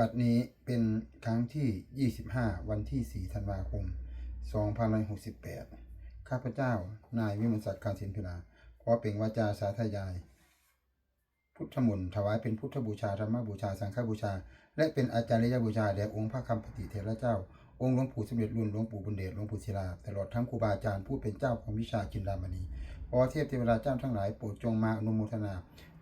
บัดนี้เป็นครั้งที่ 25 วันที่ 4 ธันวาคม 2568 ข้าพเจ้า นายวิมลศักดิ์การศิลพิลาขอเป็นวาจาสาธยาย พุทธมนต์ถวายเป็นพุทธบูชาธรรมบูชา สังฆบูชา และเป็นอาจารย์บูชาแด่องค์พระคำปฏิเทระเจ้า องค์หลวงปู่สมเด็จรุ่นหลวงปู่บุญเดชหลวงปู่ศิลา ตลอดทั้งครูบาอาจารย์ผู้เป็นเจ้าของวิชาจินดามณีขอเทพเทวดาเจ้าทั้งหลายโปรดจงมาอนุโมทนา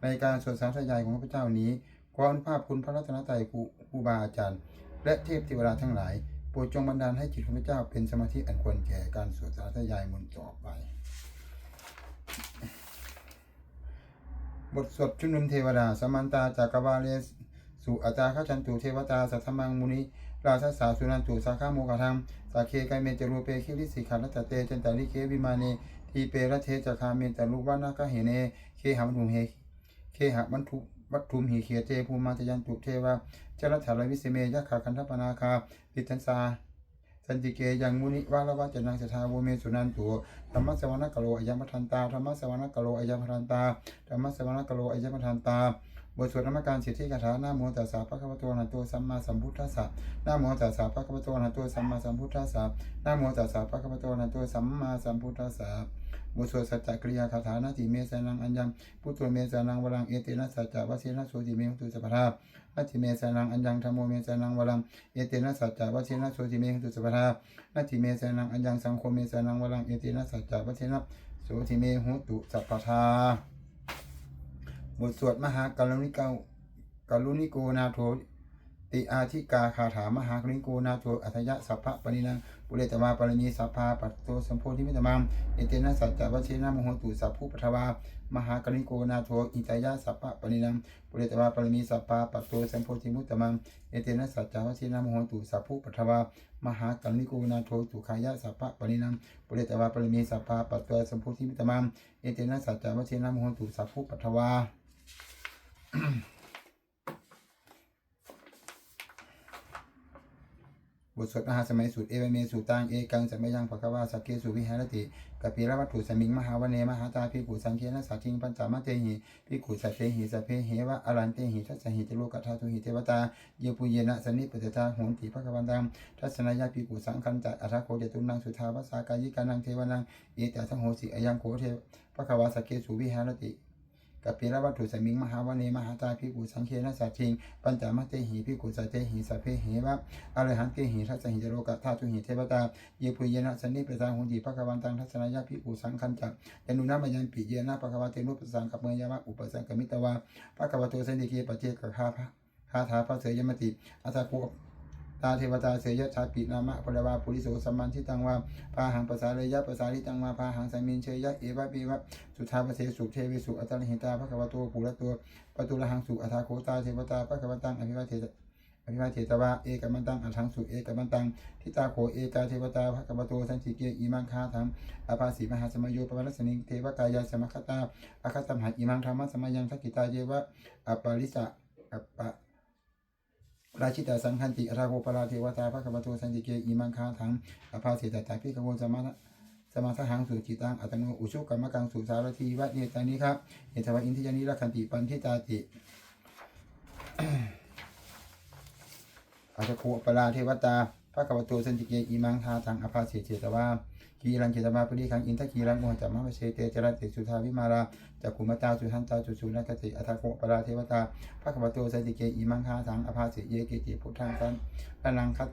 ในการสวดสาธยายของข้าพเจ้านี้ ขออนุภาพคุณพระรัตนตรัยครูบาอาจารย์ และเทพเทวดาทั้งหลาย โปรดจงบันดาลให้จิตของข้าพเจ้าเป็นสมาธิอันควรแก่การสวดสาธยายมนต์ต่อไป บทสวดชุมนุมเทวดา สมันตาจากกวาเลสสุอาจาข้าชันตุเทวตาสัทธมังมุนิราชสาสุนันตุสาขาโมกทังสาเคไกเมจรูเปคิริสิขานัตเตจันตาลิเควิมาเนทีเปรเทจคาเมตลุวานาคเหเนเคหามทุเฮเคหะมันทุ วัตถุมหิเขียเจภูมาตยันตุเทวาจรัตถาลวิสเมยะขาคันธปนาคาปิตันสาสันติเกยังมุนิวาลวะจนังสทาโวเมสุนันตุธรรมสวรรกโลอายมทันตาธรรมสวรรกโลอายมทันตาธรรมสวรรกโลอายมทันตา บทสวดนมัการสิทธิคาถาหนะโมตัสสะภะคะวะโตอะระหะโตสัมมาสัมพุทธัสสะหนะโมตัสสะภะคะวะโตอะระหะโตสัมมาสัมพุทธัสสะหนะโมตัสสะภะคะวะโตอะระหะโตสัมมาสัมพุทธัสสะบทสวดสัจจกริยาคาถานาติเมสานังอัญญังพุทโธเมสานังวรังเอเตนะสัจจวะเสนะโสติเมหุตุสัพพทานาติเมสานังอัญญังธรรมโมเมสานังวรังเอเตนะสัจจวะเสนะโสติเมหุตุสัพพทานาทิเมสานังอัญญังสังโฆเมสานังวรังเอตินะสัจจวัชนะโสติเมหุตุสัพพทา บทสวดมหากรุณิกากรุณิโกนาโทติอาธิกาคาถามหากรุณิโกนาโทอัธยะสัพพะปณินังปุเรตวาปรมีสัพพาปัตโตสัมโพธิมิตมังเอเตนะสัจจะวัชนะมโหตุสัพพุปทวามหากริโกนาโทอิตายะสัพพะปณินังปุเรตวาปรมีสัพพาปัตโตสัมโพธิมุตมังเอเตนะสัจจะวัชนะมโหตุสัพพุปทวามหากัลลิโกนาโทตุขายะสัพพะปรินังปุเรตวาปริมีสัพพะปัตโตสัมโพธิมิตมังเอเตนะสัจจวัชนะมโหตุสัพพุปัทวา บทสวดมหาสมัยสูตรเอเวเมสูตังเอกังสมัยยังภควาสักเกสุวิหารติกปิรวัตถุสมิงมหาวเนมหาตาภิกขุสังเคนะสัจจิงปัญจามะเตหิภิกขุสัจเตหิสัพเพเหวะอรันเตหิทัสหิจโลกธาตุหิเทวตาเยปุเยนะสนิปเตตาโหนติภควันตังทัศนายาภิกขุสังคันจะอัฏฐโคเจตุนังสุทาวสากายิกานังเทวนังเอตสังโหสิอายังโคเทภควาสักเกสุวิหารติ กับปีระวัตถุสมิงมหาวเนมหาตาภิกุสังเคนะสัจจิงปัญจามะเตหิภิกุสัจเตหิสัพเพเหวะอรหันเกหิทัสหิจโรกะธาตุหิเทวตาเยปุเยนะสันนิปตาหุนติภควันตังทัศนายาภิกุสังคันจักยานุนามายันปิเยนะภควาเตนุปสังกัปเมยามะอุปสังกมิตวาภควโตสันติเกปเจกคาภะคาถาพระเสยมติอัตถโก ตาเทวตาเสยชาปินามะพลวาปุริโสสัมมันทิตังวาพาหังภาษาเลยะภาษาลิตังวาพาหังสมินเชยะเอวะปีวะสุทาภเสสุเทวิสุอัตตลหิตาภควโตปุระตัวปตุระหังสุอัฏฐโคตาเทวตาภควตังอภิวาเทอภิวาเทตวาเอกมันตังอัทังสุเอกมันตังทิตาโขเอกาเทวตาภกวโตสันติเกอิมังคาทังอภาสีมหาสมโยปวัสสนิเทวกายาสมคตาอคตัมหาอิมังธรรมสมยังทักกิตาเยวะอปาริสะอปะ ราชิตาสังคันติราโกปราเทวตาภกวโตสันติเกอิมังคาทังอภาเสีตตาพิกโวสมานะสมาสหังสุจิตังอัตโนอุชุกรรมกังสุสารทีวะเนตานิครับเอตวะอินทิยานิรักขันติปันทิตาติอาจจะโคปราเทวตาพระกวตูสันติเกอิมังทาทางอภาเสเจตวา กีรังเจตวาปริคังอินทกีรังโมจัมมะเชเตจรัตติสุทาวิมาราจักขุมตาสุทันตาจุสุนักติอัทโคปราเทวตาพระกวตูสันติเกอิมังทาทางอภาเสเยเกจิพุทธังสันพลังคัต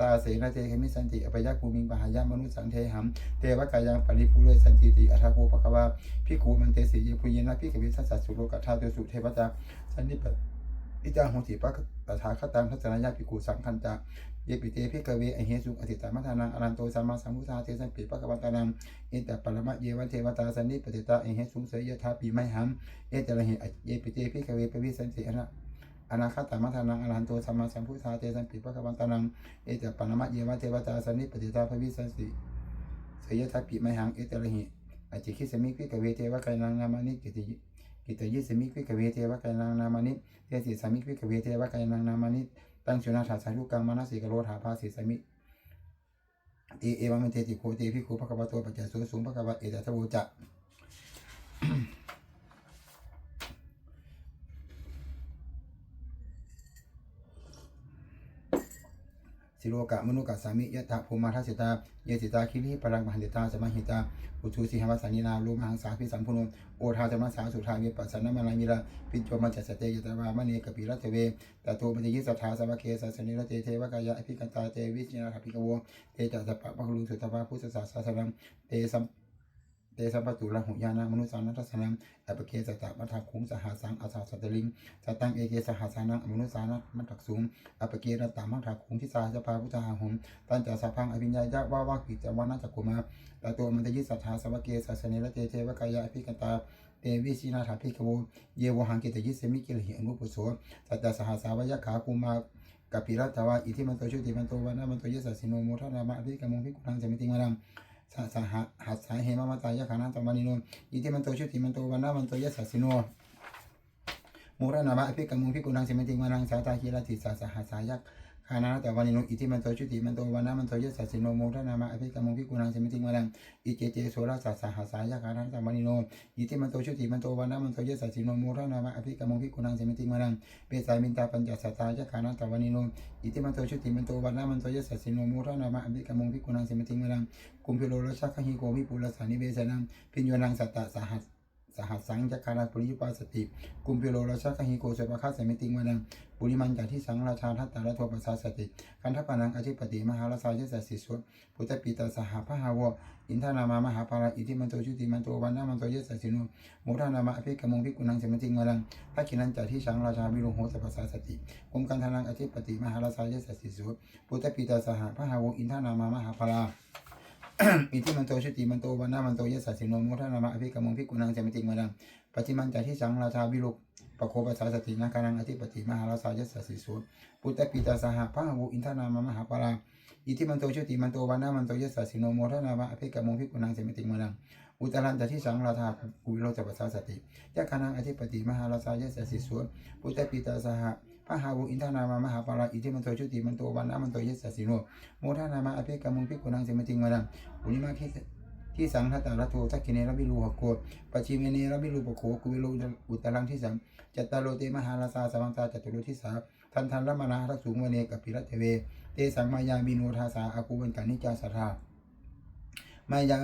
ตาเสนาเตเขมิสันติอภยภูมิงปหายามนุสังเทหัมเทวกายังปริปุเรสันติติอัทโคปะคะวาพิคูมันเตสีเยพุเยนะพิกวิสัสสุโลกธาตุสุเทวตาสันนิป อิจาหุติปะตถาคตังทัศนายาปิกุสังคันจาเยปิเตพิกเวอเหสุอติตามัทานังอรันโตสัมมาสัมพุทธาเทสันปิปะกวันตานังเอตปรมะเยวะเทวตาสันนิปติตาเอเหสุเสยทาปีไมหัมเอตระหิเยปิเตพิกเวปวิสันติอนะอนาคตามัทานังอรันโตสัมมาสัมพุทธาเทสันปิปะกวันตานังเอตปรมะเยวะเทวตาสันนิปติตาภวิสันติเสยทาปีไมหังเอตระหิอจิคิสมิพิกเวเทวะกายนังนามานิกิติ กิตยิสมิพิกเวเทวะกายนางนามานิเทสิสมิพิกเวเทวะกายนางนามานิตั้งชุนาถาสารุกังมานาสิกโรธาภาสิสมิตีเอวังเตติโคเตพิโคภควะโตปัจจสุสูงภควะเอตตะโวจะ สิโลกะมนุกะสามิยะตะภูมาทัสสิตาเยสิตาคิริปรังมหันติตาสมหิตาอุทุสิหวัสานินาโลมหังสาพิสัมพุนโอทาจมัสาสุทาวิปัสสนะมลามิระปิจโจมัจจสเตยตวามณีกปิรัตเวตโตมัจยิสัทธาสวะเคสัสนิรเตเทวกายะอภิกันตาเตวิจินาถภิกโวเตจัสสะปะปะคุลุสุตวาพุทธศาสสะสังเตสัม เตสัปตุละหุยานามนุสานัทสนังอปเกสตะมัทคุงสหสังอาสาสตลิงสตังเอเกสหสานังอมนุสานัตมัทักสุงอปเกรตามัทคุงทิสาจพาพุทธาหุมตันจัสสะพังอภิญญายะว่าว่ากิจวานาจักกุมาตโตมันตยิสัทธาสวเกสัสเนิรเตเทวกายะอภิกตาเตวิชินาถาภิกโวเยวหังกิตยิสมิกิลหิอนุปุโสสัตตสหสาวายขาคุมากัปิรัตวาอิทิมันโตชุติมันโตวานามันโตยสัสสิโนโมทนามะอภิกมงพิกุทังสมิติมารัง สาสาหะหัสสาเหมมาตายะขานันตมานิโนอิทิมันโตชุติมันโตวันนามันโตยะสัสสิโนโมทนามะอภิกมงพิกุทังสิมิติมานังสาตาคีรติสาสหัสสายักษ ขานาแต่วันนิโนอิทิมันโตชุติมันโตวานามันโตยสัสสิโนโมทนามะอภิกรรมงพิกุทังสมิติมารังอิเจเจโสราสสหาสายะขานันตมานิโนอิติมันโตชุติมันโตวันนะมันโตยสัสสิโนโมระนามะอภิกรรมพิกุนังเสมิติมารังเปสายมินตาปัญจสัตตายะขานันตวันิโนอิติมันโตชุติมันโตวันนะมันโตยสัสสิโนโมระนามะอภิกรรมพิกุนังเสมิติมารังกุมพิโลรชักขหิโกวิปุลสานิเวสนังพิญโยนังสัตตะสหัส สหัสสังจักขาราปุริยุปาสติกุมพิโลราชักหิโกสุปะคัสเสมิติมารังปุริมันจัที่สังราชาทัตตาละโทปัสสาสติคันทปานังอธิปติมหาราชายสัสสิสุพุทธปีตาสหพะหาวอินทานามามหาปาราอิติมันโตชุติมันโตวันนะมันโตเยสสินโมทานามะอภิกรมงพิกุนังเสมติงวรังพระกินันจาที่ชังราชาวิโรโหสปัสสาสติกุมกันทานังอธิปติมหาราชายสสสิสุพุทธปีตาสหพระหาวอินทานามามหาพลา อิทิมันโตชุติมันโตวันนามันโตยสัสสิโนโมทานามะอภิกรมงพิกุนังเสมติงวรังปฏิมันจาที่ชังราชาวิโรปโคปัสสาสตินาคานังอธิปติมหาราชายสัสสิสุพุทธปีตาสหพระหาวงอินทนามามหาพลาอิทิมันโตชุติมันโตวันนามันโตยสัสสิโนโมทานามะอภิกรมงพิกุนังเสมติงวรังอุตตรันตที่สังราธาภูวิโรจปัสสาสติยะคานังอธิปติมหาราชายะเสสิสวนพุทธปิตาสหะ พระหาวุอินทานามามหาปาราอิทิมันโตชุติมันโตวันนะมันโตยะเสสิโนโมทานามาอภิกรรมุงพิกุนังเสมติงวรังอุนิมาคิที่สังทัตตาระโททักขิเนรบิลูหโกปัจฉิเมเนรบิลูปโคกุวิโลอุตรังที่สังจัตตาโลเตมหาราชาสังตาจตุโลทิสาทันทันละมนาทักสูงวเนกับปิรัตเทเว เตสังมายามิโนทาสาอากูวันกานิจาสัทธามายา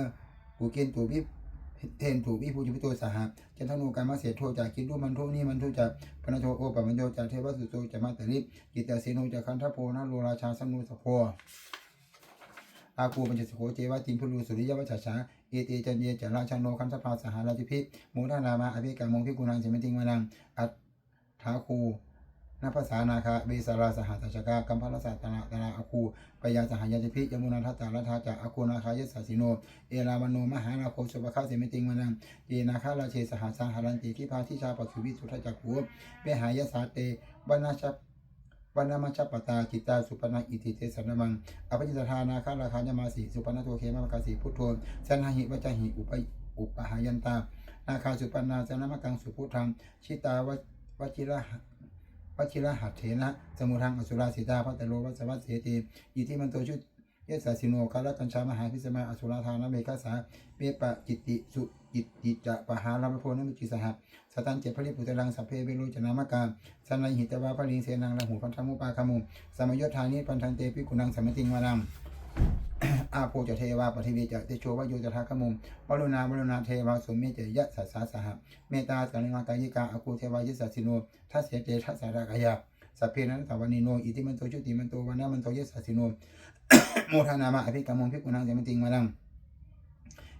ภูเกนตูพิ เทนถูกวิภูจิพิโตสหะจันทนุกรรมาเสียโทจากคิดรูมันโทนี่มันโทจากพนโทโอปะมันโยจากเทวสุโตจากมาตริกิตาเสโนจากคันทโพนาโลราชาสันุสโพอากูปัญจสโคเจวะติมพุลูสุริยวัชชาเอเตจันเยจาราชาโนคันทภาสหราจิพิโมทานามาอภิกรรมงพิกุณังเสมิติงมานังอัตถาคู นภาษานาคาเบสาราสหัสชกากัมพลสัตตนาตนาอาคูปยาสหายาจิพิยมุนาทัตตาลทาจากอาคูนาคายสัสสิโน เอรามโนมหานาโคสุปคาเสมิติงมานังเยนาคาราเชสหาสังหารันติทิพาทิชาปสุวิสุทธจักขุเวหายสาเตบรรณชัปวนามัชปตาจิตตาสุปนาอิติเตสนมังอภิจิตทานาคาราคายมาสีสุปนาโทเคมะมกาสีพุทโธสันหหิวัจหิอุปอุปหายันตา นาคาสุปนาสนมกังสุพุทธังชิตาววชิระ วชิระหัตเถนะ สมุทังอสุราสิตาพัตตโลวัสวัสเสติอิทิมันโตชุเยสสสิโนคาลกัญชามหาพิสมาอสุราธานเมฆาสาเมปะจิตติสุจิตจิจะปะหาลามโพนมิจิสหะสตันเจพริปุตรังสัพเพเวโรจนามกาสันไลหิตวาภริงเสนังละหูพันธมุปาคามุสมยศธานิพันธันเตปิกุนังสมติงวานัง อาโพจะเทวาปฏิเวจะเตโชวโยจะทาคมุมวรุณาวรุณาเทวาสมเมเจยะสัสสาสหะเมตตาสันนิกายิกาอากูเทวายิสัสสิโนทัสเสเจทัสสารากายาสัพเพนันตวันิโนอิติมันโตชุติมันโตวันนามันโตยสัสสิโนโมทานามะอภิกรรมงพิกุนังเสมติงมานัง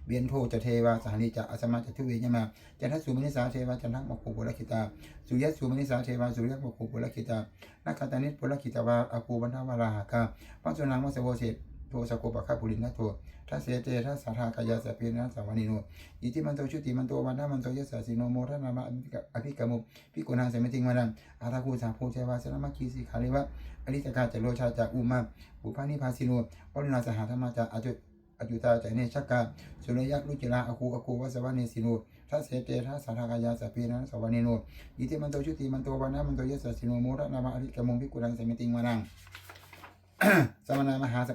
เบียนโทจะเทวาสหนิจะอสมาจะทุเวยมาจันทสุมนิสาเทวาจันทักมะโคปุรคิตาสุยัสสุมนิสาเทวาสุยักมะโคปุรคิตานักขตานิปุรคิตาวาอากูบันทาวาราหากาปัจจุนังมัสโวเสโทสโกปะคาปุรินทโททัสเสเตทัสสาธากายาสเปนัสสาวานิโนอิติมันโตชุติมันโตวันนามันโตยสสิโนโมทานามะอภิกรรมพิกุนังเสมติงมานังอาทาคูสาโพเทวาสนามคีสีขาลิวะอริจกาจโลชาจาอุมาปุพานิพาสิโนวรุณาสหธรรมาจาอจุอจุตาจเนชกาสุรยักลุจิราอคูอคูวัสวาเนสิโนทัสเสเตทัสสาธากายาสเปนัสสาวานิโนอิติมันโตชุติมันโตวันนามันโตยสสิโนโมทานามะอภิกรรมพิกุนังเสมติงมานังสมณามหาส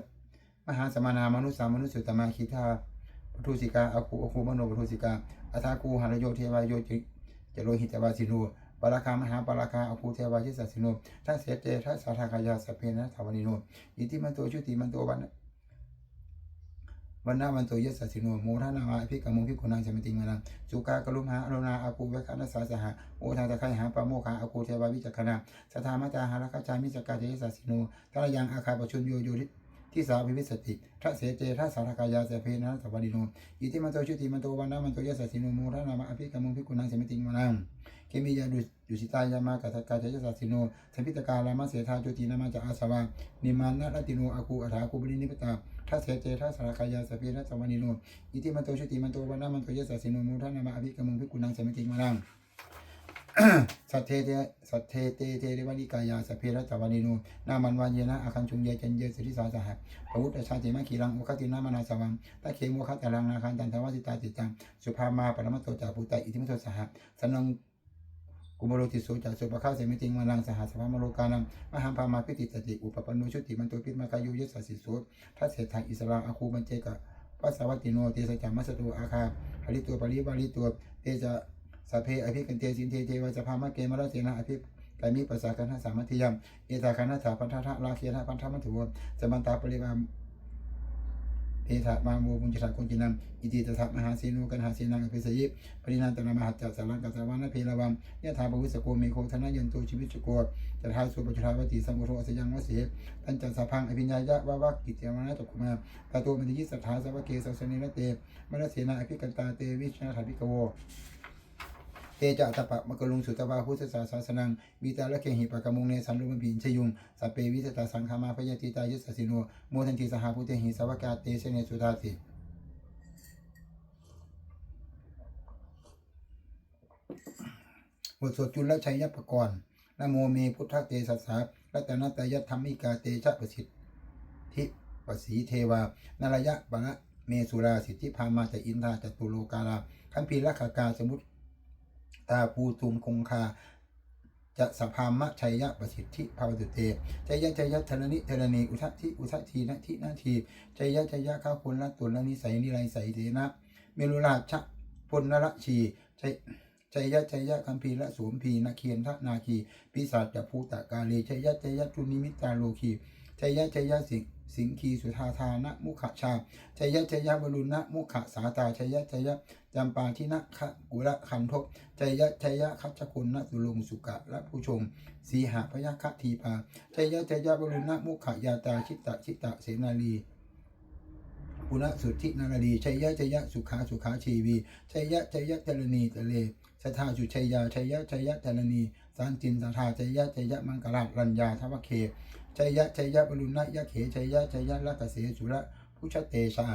มหาสมณามนุสามนุสุตมาคิทาปทุสิกาอาคูอาคูมโนปทุสิกาอัทาคูหารโยเทวายโยจิจโลหิตวาสิโนปราคามหาปราคาอภูเทวาชิสัสิโนทัสเสเจทัสสาธากายาสเพนะทวานิโนอิติมันโตชุติมันโตวันวันนาวันโตยสสสิโนโมทนามาพิกมุพิกุณังสมติงานังสุกากลุมหาอรุณาอากูเวคานัสสาสหะโอทาตะไคหาปะโมคาอากูเทวาวิจักขณาสทามาจาหาราคาจามิจกาเจสสสิโนทารยังอาคาปชุนโยโย ที่สาวิวิสติทัสเสเจทัสสาธากายาเสพเพนะทวานิโนอิติมันโตชุติมันโตวันนามันโตยสสสิโนโมทนามาพิกามุพิกุณังเสมิติงมานังเคมียาดุดุสิตายามากัตกาเจสัสสิโนสัมพิตกาลามาเสธาจุตินามาจาอาสวานิมานนาลติโนอาคูอัฐาคูบรินิพตาทัสเสเจทัสสารคายาสเปีนัสวานิโนอิติมันโตชุติมันโตวันนามันโตยสัสสิโนมุทานามาอภิกรมุงพิกุณังเสมิติงมานัง สัทเทเตสัทเทเตเทเรวนิกายาสเพระตวานิโนนามันวานเยนะอาคันชุงเยจันเยสิริสาสหะพระพุทธชาติมาขีรังโอคตินามานาสวังตะเขโมคตารังนาคันตันทวสิตาจิตังสุภามาปรมัตโตจาภูตาอิติมิโตสหะสนังกุมโรติโสจักสุปะข้าเสมิติงมานังสหัสภามโลกานังมหัมพามาพิติสติอุปปันโนชุติมันโตปิมากายุยสัสสิโสทัสเสถาอิสราอาคูบันเจกะปัสสาวัติโนเตสจามัสตุอาคาหริตัวปริวาริตัวเตจะ สพเพอภิกันเตสินเทเทวาจะสภามะเกมรเสนาอภิกามิปัสสากันทัสามัติยมเอตาคันทัสาพันธะลาเคียนะพันธะมัตุวสมันตาปริวามเอธะมาโมมุญจตะกุญจินังอิติตถะมหาสีนุกันหาสีนังอภิสยิปรินันตนามหัจจสารังกัสสวานะเพลวัมยะถาภวิสโกเมโคธนยันโตชีวิตจโกจะทาสุปจุทาวติสัมโพโทอสยังวสีตัญจสะพังอภิญญายะวะวะกิจยมานะตกุมาตาโตมิยิสัทธาสวะเกสัสเนนะเตมรเสนาอภิกันตาเตวิชนะถาภิกโว เตจะตปะมะกลุงสุตวาพุทธศาสาสนังวีตาละเคหิปะกมุงเนสันลุมบินชยุงสัเปวิสตาสังฆามาพยาติตายุสสิโนโมทันติสหพุทธหิสวกาเตเสเนสุทาติบทสวดจุลชัยยปกรณ์นะโมเมพุทธเตสัสสะรัตนตยธรรมิกาเตชะประสิทธิปสีเทวานารยะปะเมสุราสิทธิพามาจะอินทาจตุโลกาลาคัมภีรขากาสมุต ตาภูตุมคงคาจะสภามะชัยยะประสิทธิภาวตุเตชัยยะชัยยะธรณิธรณีอุทะทิอุทะทีนะทินาทีชัยยะชัยยะข้าคุณละตุลนิสัยนิไรใสเทนะเมลุราชะพลนรชีชัยชัยยะชัยยะคัมภีระสวมพีนาเคียนทะนาคี ปิศาจจะภูตะกาเลชัยยะชัยยะจุนิมิตาโลคีชัยยะชัยยะสิง สิงคีสุธาธานะมุขชาชัยยะชัยยะวรุณะมุขสาตาชัยยะชัยยะจำปาทินะขะกุระคันทบชัยยะชัยยะคัจคุณนะสุลงสุกะและผู้ชม สีหาพยะคะทีปาชัยยะชัยยะวรุณะมุขยาตาชิตตะชิตตะเสนาลีปุณสุทธินารีชัยยะชัยยะสุขาสุขาชีวีชัยยะชัยยะเจรณีตะเลสทาสุชัยยาชัยยะชัยยะเจรณีสันตินสทาชัยยะชัยยะมังกรารัญญาทวเค ชัยยะชัยยะบรุณะยะเขชัยยะชัยยะลักเสสุระพุชเตชา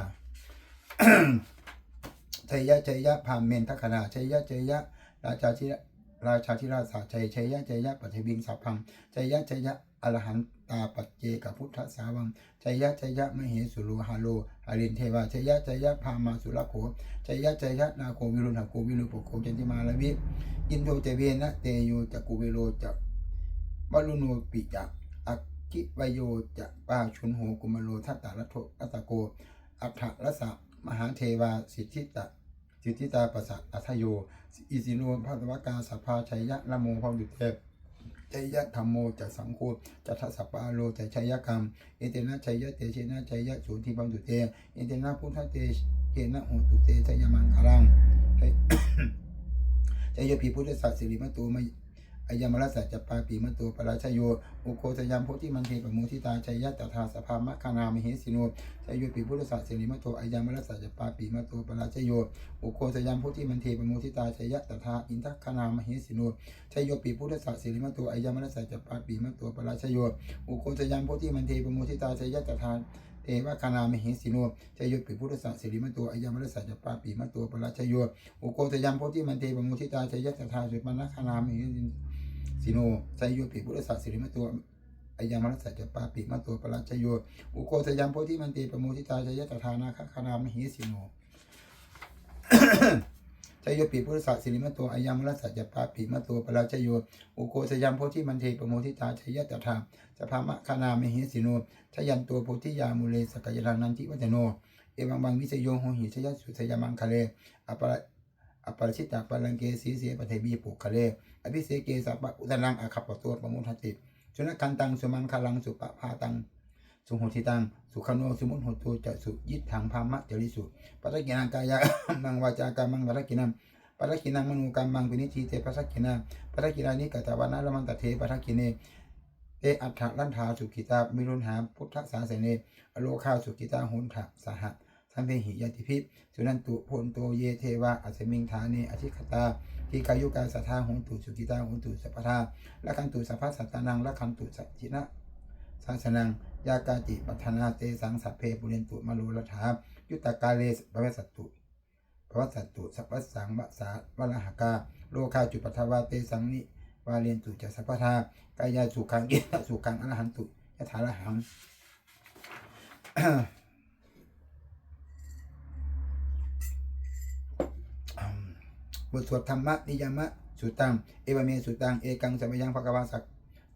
ชัยยะชัยยะพามเมนทัคนาชัยยะชัยยะราชาธิราชาธิราชาชัยชัยยะชัยยะปัทวิงสัพพังชัยยะชัยยะอรหันตาปัจเจกพุทธสาวังชัยยะชัยยะมเหสุโลหาโลหารินเทวาชัยยะชัยยะพามาสุรโขชัยยะชัยยะนาโควิรุณหโกวิรุปโกจันติมาลวิอินโทเจเวนะเตโยจักกุเวโรจักวลุโนปิจัก กิวโยจักปาชุนโหกุมโลทัตตาลัทโทอัตโก อัฏฐรสะมหาเทวาสิทธิตะสิทธิตาประสัตอัทโย อิสิโนภาวกาสัพพาชัยยะละโมพรดุเทพชัยยะธรรมโมจะสังโฆจะทัสปาโลจะชัยยะกรรม เอเตนะชัยยะเตชนะชัยยะสุทิบังตุเต เอเตนะพุทธเตเกนะโหตุเตชัยยมังคารังชัยยะพีพุทธสัสสิริมะโตม อายมรัสสะจัปปาปีมะโตปราชโยอุโคสยามโพธิมันเทปะโมทิตาชัยยะตถาสภามะคานามเหสิโนชัยยะปีพุทธสัสสิมะโตอายมรัสสะจัปปาปีมะโตปราชโยอุโคสยามโพธิมันเทปะโมทิตาชัยยะตถาอินทคานามเหสิโนชัยโยปีพุทธศาสสิมตโตอายามนัสสะจัปปาปีมตโตปราชโยอุโคจยังโพธิมันเทปโมทิตาชัยยะตถาเทวคานามหิสิโนชัยโยปีพุทธศาสสิริมตโตอายามนัสสะจัปาปีมตโตปราชโยอุโคจยังโพธิมันเทปโมทิตาชัยยะตถาสุปนคานามหิสิ โนชัยโยปีพุทธศาสสิริมตโตอายามนัสสะจัปาปีมตโตปราชโยอุโคจยังโพธิมันเทปโมทิตาชยยะตถานาคานามหิสิโนชยโยปีพุทธศาสสิริมตโตอายามรัสสัจปาปีมตโตปราชโยอุโกสยามโพธิมันเทปโมทิตาชยตถาสภามะคานามหิสิโนชยันตัวโพธิยามุเลสกยานันทิวัจโน เอวังบังวิเศโยโหหิชยสุสยามังคะเลอปะอปปาชิตาปาลังเกสีเสปเทบีปุคะเล อภิเสเกสัพพะอุตนังอาคัปปะตัวปะมุทติสุนกันตังสุมังคลังสุปะพาตังสุโหติตัง สุขโนสุมุนโหตุจะสุยิทังพามะเจริสุปัตกินังกายะมังวาจากามังวัตกินังปัตกินังมนุกรรมังวินิจจิเตปัตกินังปัตกินานิกัตวานะละมันตเทปัตกิเนเออัฏฐลันทาสุกิตามิรุณหาพุทธสาเสเนอโลคาสุกิตาหุนทะสหะ สัมเพหิยติพิสุนันตุพนโตเยเทวะอัสมิงฐาเนอธิคตาทีกายุกาสัทธาหุนตุสุกิตาหุนตุสัพพทาละคันตุสัพพสัตตานังละคันตุสัจจินะสาสนังยากาจิปัฒนาเตสังสัพเพปุเรนตุมโลรถายุตตกาเลสภวสัตตุภวสัตตุสัพพสังวสาวลหกาโลคาจุปัทวาเตสังนิวาเรียนตุจะสัพพทากายาสุขังเกตสุขังอรหันตุยะถาละหัง บทสวดธรรมะนิยมะสุตัง เอวเมสุตัง เอกังสัมยังภควาสัก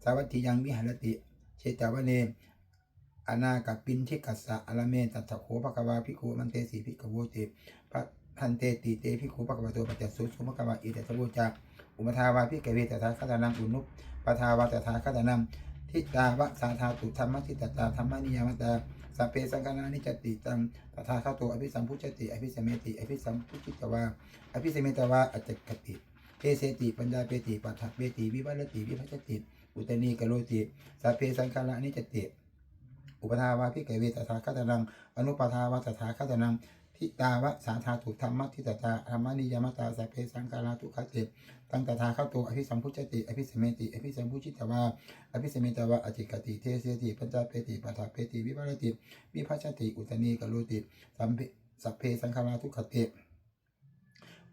สาวัตถิยังวิหารติ เชตาวเนอนากับปินทิกัสสะอลเมตัตถโขภควาภิกขุมันเตสีภิกขโวเตพระทันเตติเตภิกขุภควาโตปัจจสุสุภควาอิเตตะโวจักอุปทาวาภิกเวตถาคตานังอุนุปปทาวาตถาคตานังทิตาวะสาธาตุธรรมทิตตาธรรมนิยามตา สัพเพสังฆานานิจติตังตถาคตอภิสัมพุชติอภิสมเมติอภิสัมพุจิตวาอภิสมเมตวาอจกติเทเสติปัญญาเปติปัฏฐเปติวิวัลติวิภัชติอุตนีกโลติสัพเพสังฆาระนิจติอุปทาวาพิกเวตถาคตนังอนุปทาวาตถาคตนัง ทิตาวะสาธาตุธรรมทิตตาธรรมนิยมตาสัพเพสังการาทุกขติตั้งตถาเข้าตัวอภิสัมพุชติอภิสเมติอภิสัมพุชิตวาอภิสเมตวาอจิกติเทเสติปัญจเปติปัฏฐเปติวิภารติวิภัชติอุตนีกโลติสัมเพสัพเพสังฆาราทุกขติ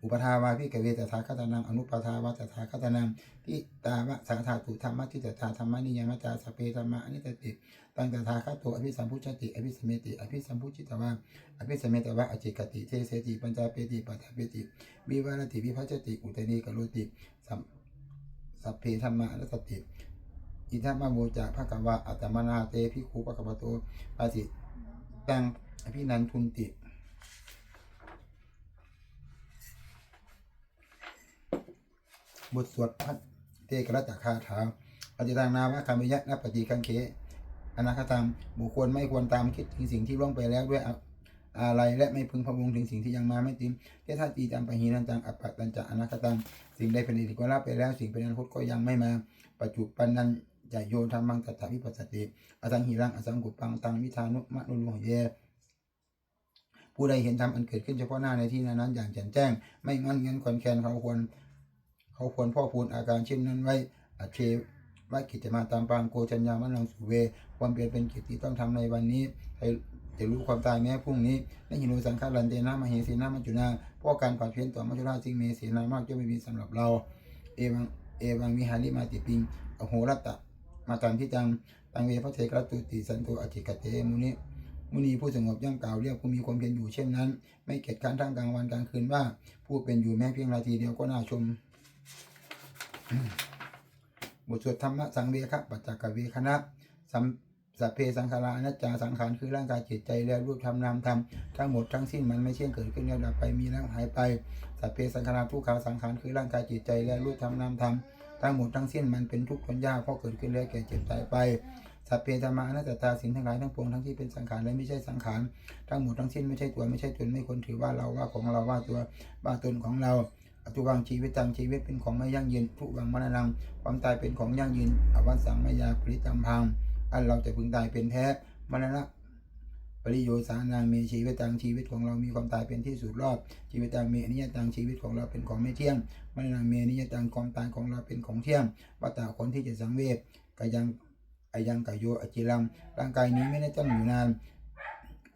อุปทาวาพิกเวตถาคตนังอนุปทาวาตถาคตนังทิตาวะสาธาตุธรรมะทิตตาธรรมนิยมตาสเพธรรมะอนิตติตังตถาคตโตอภิสัมพุชติอภิสมเมติอภิสัมพุชิตวาอภิสมเมตวะอจิกติเทเสติปัญจเปติปัฏฐเปติวิวารติวิภัชติอุตนีกโลติสัมสัพเพธรรมะนัตติอิทัมมะโมจะภะคะวะอัตมนาเตภิกขุภะคะวะโตปาสิตังอภินันทุนติ บทสวดพัทเตกรัตคาถาปฏิตังนาวะคามิยะนปฏิคังเขอนาคตังบุคคลไม่ควรตามคิดถึงสิ่งที่ล่วงไปแล้วด้วยอะไรและไม่พึงพะวงถึงสิ่งที่ยังมาไม่ติมเทธาตีจำปะหีนันตังอัปปะตันจะอนาคตังสิ่งใดเป็นอดีตก็ละไปแล้ว สิ่งเป็นอนาคตก็ยังไม่มา ปัจจุปันนันจะโยธรรมังตัตถวิปัสสติอสังหิรังอสังกุปังตังวิธานุมะนุลุหเยผู้ใดเห็นธรรมอันเกิดขึ้นเฉพาะหน้าในที่นั้น อย่างแจ่มแจ้ง ไม่งอนเงันคอนแคนเขาควร เขาควรพ่อพูนอาการเช่นนั้นไว้อัจเชว่ากิจมาตามปางโกชัญญามันลังสุเว ความเปลี่ยนเป็นกิจที่ต้องทำในวันนี้ให้จะรู้ความตายแม้พรุ่งนี้ในหินุสังขารันเตนะมเหสีนามัจจุนาพราะการผัดเพี้ยนต่อมัจจุราชสิ่งเมสีนามากจะไม่มีสำหรับเรา เอวังเอวังวิหาริมาติปิงอโหรัตตะมาตันพิจังตังเวพระเทกรตุติสันโตอจิกเตมุนิมุนีผู้สงบย่างกล่าวเรียกผู้มีความเพียรอยู่เช่นนั้น ไม่เกียจการทั้งกลางวันกลางคืนว่าผู้เป็นอยู่แม้เพียงนาทีเดียวก็น่าชม บทสวดธรรมะสังเวคะปัจจกเวคณะสัมสัพเพสังขาราอนัจจาสังขารคือร่างกายจิตใจและรูปธรรมนามธรรมทั้งหมดทั้งสิ้นมันไม่เที่ยงเกิดขึ้นแล้วดับไปมีแล้วหายไปสัพเพสังขาราทุกขาสังขารคือร่างกายจิตใจและรูปธรรมนามธรรมทั้งหมดทั้งสิ้นมันเป็นทุกข์ทนยากเพราะเกิดขึ้นแล้วแก่เจ็บตายไปสัพเพธรรมานัตตาสิ่งทั้งหลายทั้งปวงทั้งที่เป็นสังขารและไม่ใช่สังขารทั้งหมดทั้งสิ้นไม่ใช่ตัวไม่ใช่ตนไม่ควรถือว่าเราว่าของเราว่าตัวว่าตนของเรา อตุวังชีวิตตังชีวิตเป็นของไม่ยั่งยืนทุวังมรณังความตายเป็นของยั่งยืนอวันสังมายาปริตัมพัง อันเราจะพึงตายเป็นแท้มรณะปริโยสานังมีชีวิตตังชีวิตของเรามีความตายเป็นที่สุดรอบ ชีวิตตังมีอนิจจตังชีวิตของเราเป็นของไม่เที่ยงมรณะมีอนิจจตังความตายของเราเป็นของเที่ยงวัตตาคนที่จะสังเวชกายังอายังกายโยอจิรังร่างกายนี้ไม่ได้ตั้งอยู่นาน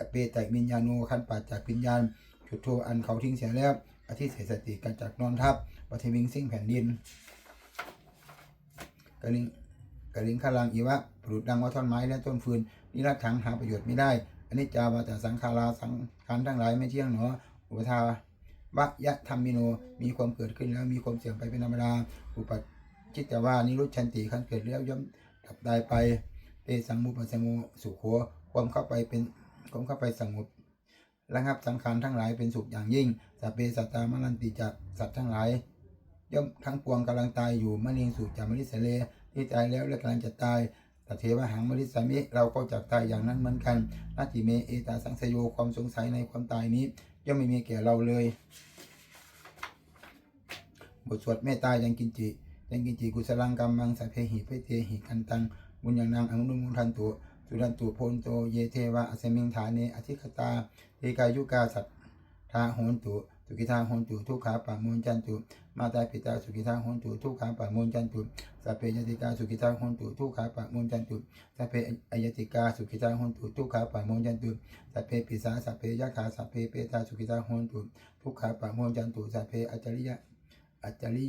เปตะวิญญาโนคันปัจจากวิญญาณจุดโทอันเขาทิ้งเสียแล้ว อาทิเสสติกันจากนอนทับปฏิวิงสิ่งแผ่นดินกระลิงกระลิงขลังอีวะปลุดดังว่าท่อนไม้และต้นฟืนนิรัตถังหาประโยชน์ไม่ได้อันิจจาวาแต่สังขาราสังขารทั้งหลายไม่เที่ยงหนออุปทาวะยะธรรมิโนมีความเกิดขึ้นแล้วมีความเสื่อมไปเป็นธรรมดาอุปจิตตว่านิรุชันติขันเกิดแล้วย่อมดับได้ไปเตสังมุปสังมุสุขโขความเข้าไปเป็นความเข้าไปสงบระงับสังขารทั้งหลายเป็นสุขอย่างยิ่ง สัพเพสัตตามนันติจักสัตว์ทั้งหลาย ย่อมทั้งปวงกำลังตายอยู่มะเร็งสุจามริสเลที่ตายแล้วและกำลังจะตายตเทวหังมริสามิเราก็จะตายอย่างนั้นเหมือนกันนาติเมเอตาสังสยโยความสงสัยในความตายนี้ ย่อมไม่มีแก่เราเลยบทสวดเมตตายังกินจิยังกินจิกุศลังกรรมังสัพเพหิเพเตหิกันตังบุญยังนางอนุมุทันตุสุรันตุโพนโตเยเทวะอสมิงฐานเนอธิคตาเอกายุกาสัตทาโหนตุ สุกิทาโหนตุทุกขาปะมุนจันตุมาตาปิตาสุกิทาโหนตุทุกขาปะมุนจันตุสัพเพยติกาสุกิทาโหนตุทุกขาปะมุนจันตุสัพเพอายติกาสุกิทาโหนตุทุกขาปะมุนจันตุสัพเพปิสาสัพเพยะขาสัพเพเปตาสุกิทาโหนตุทุกขาปะมุนจันตุสัพเพอจริยะอาจาริ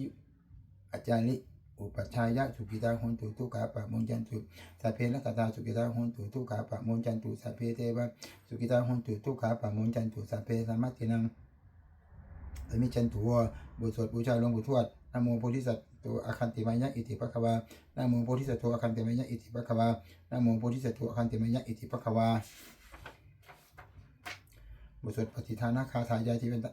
อาจาริอุปชายะสุกิตาหนตุทุกขาปะมุนจันตุสัพเพนักตาสุกิตาหนตุทุกขาปะมุนจันตุสัพเพเทวะสุกิตาหนตุทุกขาปะมุนจันตุสัพเพสมมัตินัง มิจันตุวบทสวดบูชาหลวงปู่ทวดนโมโพธิสัตว์ตัวอาคันติมายะอิติปะคะวานโมโพธิสัตว์ตัวอาคันติมายะอิติปะคะวานโมโพธิสัตว์ตัวอาคันติมายะอิติปะคะวาบทสวดปฏิทานาคาถายาทิเวนต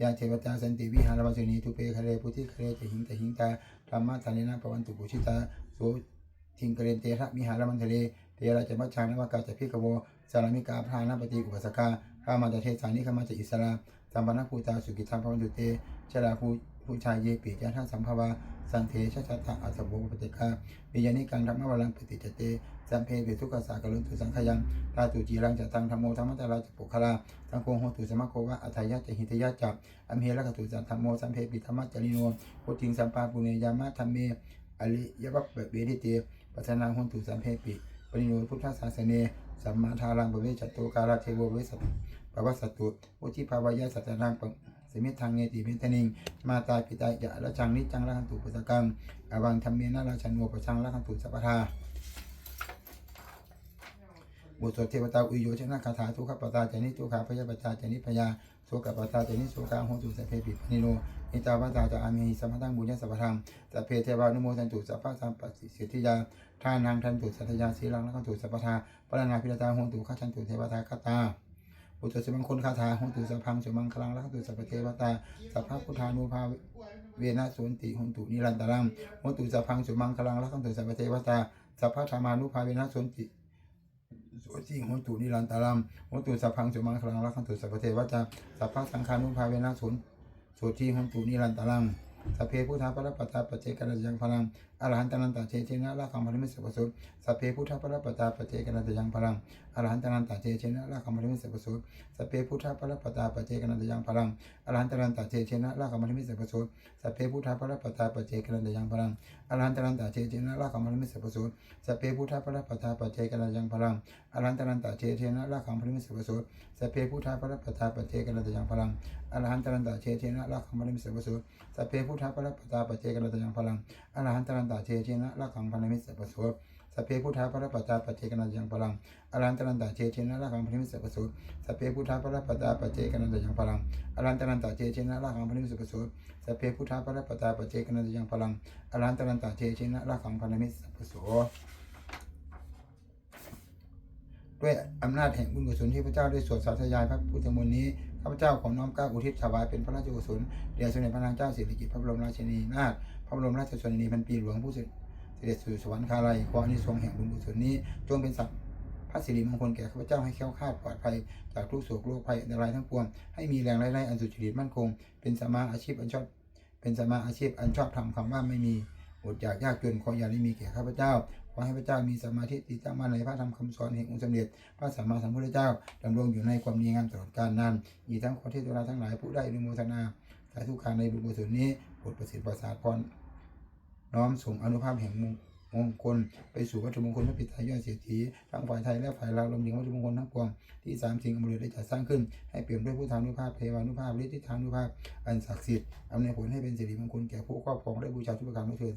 ยาเทวตาสันติวิหารวัสนีทุเปคะเรพุทธิคะเรจะหิงตหิงตาธรรมะทานินะปวันตุปุชิตาโสทิงเกเรนเตระมิหารมันทะเลเตระจะมัจฉานวากาจะพิกโวสารมิกาพรานปฏิอุปสกาข้ามาจะเทสานิข้ามาจะอิสรา สัมปนภูตาสุกิธรรมพวันตุเตชราภูผู้ชายเยปิยะทัสัมภวาสังเทชะชะตะอัสสโบปฏิกาปิยานิกังธรรมวรังปฏิจเตสัมเพเปทุกขสากลุนตุสังขยังตาตุจีรังจะตังธรรมโมธรรมตาราจะปุคลาสังโฆโหตุสมะโควะอัทายะจะหิตยะจับอัมเหระกตุสันธรรมโมสัมเพปิธรรมะจริโนพุทธิงสัมปาปุเนยามะธรรมเมอริยวัปเปเบดิเตปัสนาหุนตุสัมเพปิปริโนพุทธศาสเนสัมมาทารังปเวจตุการะเทโวเวสัต วัสสตุอุทิภาวายะสัตนังปสมิทางเนติเมตนิง มาตาปิตายะละชังนิจังละหันตุปุสกังอวังธรรมเมนะราชันโมปชังละหันตุสัพพทาบทสวดเทวตาอุโยชนะคาถาทุกขปตาจานิทุกขาพยาปตาจานิพยาโสกปตาจานิโสกาโหตุสัพเพปิปนิโนอิตาวตาจาอามีสัมพังบุญญาสัพพังสัพเพเทวานุโมทันตุสัพพะสัมปสิสิทธิยาทานังทันตุสัทยาสีลังละคันตุสัพพทาปรณาพิรตาโหตุข้าชันตุเทวตาคตา บุตสิมังคนคาถาโหตุสัพพังสมังคลังละคันตุสัพเทวตาสัพพะพุทธานุภาเวนะสวนติโหตุนิรันตรังโหตุสัพพังสมังคลังละคันตุสัพเทวตาสัพพะธรรมานุภาเวนะสวนติโสจิงตุนิรันตรัมโหตุสัพพังสมังคลังรักตุสัพเทวตาสัพพะสังฆานุภาเวนะสุนโสจิโหตุนิรันตรัมสัพเพพุทธาปรปตาปเจกนัยังพลัง อรหันตนันตาเจเจนะละคังพริมิสปสุสัพเพพุทธาปรปตาปเจกันัยังพลังอรหันตนันตาเจเจนะละคังพริมิสปสุสัพเพพุทธาปรปตาปเจกันัยังพลังอรหันตนันตาเจเจนะละคังพริมิสปสุสัพเพพุทธาปรปตาปเจกันัยังพลังอรหันตนันตาเจเจนะละคังพริมิสปสุสัพเพพุทธาปรปตาปเจกันัยังพลังอรหันตนันตาเชเทนะละขังพริมิสวสุสัพเพพุทธาปรปตาปเจกันตยังพลังอรหันตนันตาเชเทนะละขังพริมิสวสุสัพเพพุทธาปรปตาปเจกันตยังพลังอรหันตนันตาเชเทนะละขังพริมิสวสุสพเพพุทธาปรปตาปเจกันตยังพลังอรันตันตาเชเทนะละขังพริมิสวสุสพเพพุทธาปรปตาปเจกันตยังพลังอรันตันตาเชเทนะละขังพริมิสวสุสพเพพุทธาปรปตาปเจกันตยังพลังอรันตันตาเชเทนะละขังพริมิสวสุด้วยอำนาจแห่งบุญกุศลที่พระเจ้าได้สวดสาธยายพระพุทธมนต์นี้ข้าพเจ้าของน้อมก้าอุทิศถวายเป็นพระราชกุศลแด่สมเด็จพระนางเจ้าสิริกิติ์พระบรมราชินีนาถ พระบรมราชชนนีพันปีหลวงผู้เสด็จสู่สวรรคาลัยขออานิสงส์แห่งบุญกุศลนี้ จงเป็นสัพพระสิริมงคลแก่ข้าพเจ้าให้แค้วคลาดปลอดภัย จากทุกโศกโรคภัยอันตรายทั้งปวง ให้มีแรงไร้ไร้อันสุจริตมั่นคง เป็นสมาอาชีพอันชอบ เป็นสมาอาชีพอันชอบทำคำว่าไม่มีอดอยากยากจนขออย่าได้มีแก่ข้าพเจ้าขอให้พระเจ้ามีสมาธิติดตั้งมั่นในพระธรรมคำสอนแห่งองค์สมเด็จพระสัมมาสัมพุทธเจ้าดำรงอยู่ในความดีงามตลอดกาลนานอีกทั้งขอเที่ตัวเราทั้งหลายผู้ได้อนุโมทนาสาธุการในบุญกุศลนี้โปรดประสิทธิ์ประสาทพร น้อมส่งอนุภาพแห่งมงมงคลไปสู่วัตถุมงคลพระปิตายอดเศรษฐีทั้งฝ่ายไทยและฝ่ายลาวรวมถึงวัตถุมงคลทั้งปวงที่สามสิ่งอมฤตได้จัดสร้างขึ้น ให้เปลี่ยนด้วยพุทธานุภาพเทวานุภาพฤทธิธานุภาพ อันศักดิ์สิทธิ์อำนวยผลให้เป็นสิริมงคลแก่ผู้ครอบครองและบูชาทุกประการด้วยเทิด